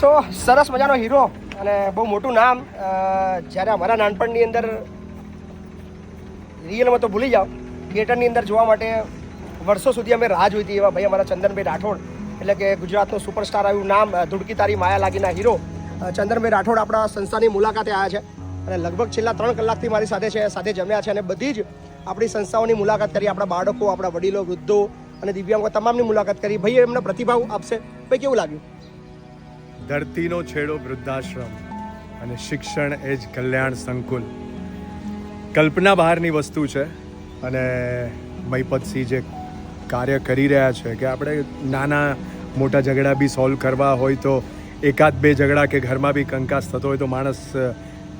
સો, સરસ મજાનો હીરો અને બહુ મોટું નામ. જ્યારે અમારા નાનપણની અંદર રિયલમાં તો ભૂલી જાઓ થિયેટરની અંદર જોવા માટે વર્ષો સુધી અમે રાહ જોઈતી એવા ભાઈ અમારા ચંદનભાઈ રાઠોડ, એટલે કે ગુજરાતનું સુપરસ્ટાર આવ્યું નામ ધુડકી તારી માયા લાગીના હીરો. ચંદનભાઈ રાઠોડ આપણા સંસ્થાની મુલાકાતે આવ્યા છે અને લગભગ છેલ્લા ત્રણ કલાકથી મારી સાથે છે, સાથે જમ્યા છે અને બધી જ આપણી સંસ્થાઓની મુલાકાત કરી, આપણા બાળકો, આપણા વડીલો, વૃદ્ધો અને દિવ્યાંગો તમામની મુલાકાત કરી. ભાઈ એમને પ્રતિભાવ આપશે. ભાઈ, કેવું લાગ્યું? ધરતીનો છેડો વૃદ્ધાશ્રમ અને શિક્ષણ એ જ કલ્યાણ સંકુલ. કલ્પના બહારની વસ્તુ છે અને મહિપતસિંહ જે કાર્ય કરી રહ્યા છે કે આપણે નાના મોટા ઝઘડા બી સોલ્વ કરવા હોય તો એકાદ બે ઝઘડા કે ઘરમાં બી કંકાસ થતો હોય તો માણસ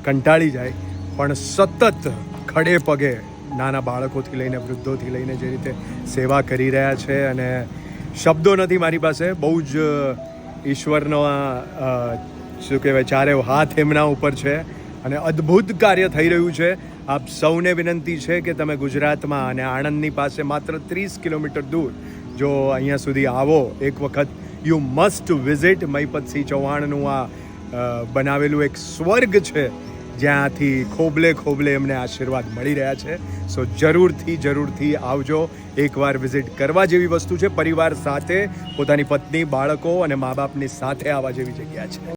કંટાળી જાય. પણ સતત ખડે પગે નાના બાળકોથી લઈને વૃદ્ધોથી લઈને જે રીતે સેવા કરી રહ્યા છે અને શબ્દો નથી મારી પાસે, બહુ જ ઈશ્વરનો આ શું કહેવાય ચારે હાથ એમના ઉપર છે અને અદ્ભુત કાર્ય થઈ રહ્યું છે. આપ સૌને વિનંતી છે કે તમે ગુજરાતમાં અને આણંદની પાસે માત્ર ત્રીસ કિલોમીટર દૂર જો અહીંયા સુધી આવો, એક વખત યુ મસ્ટ વિઝિટ મહીપતસિંહ ચૌહાણનું આ બનાવેલું એક સ્વર્ગ છે. જ્યાંથી ખોબલે ખોબલે એમને આશીર્વાદ મળી રહ્યા છે. સો જરૂરથી જરૂરથી આવજો. એકવાર વિઝિટ કરવા જેવી વસ્તુ છે. પરિવાર સાથે, પોતાની પત્ની, બાળકો અને મા બાપની સાથે આવવા જેવી જગ્યા છે.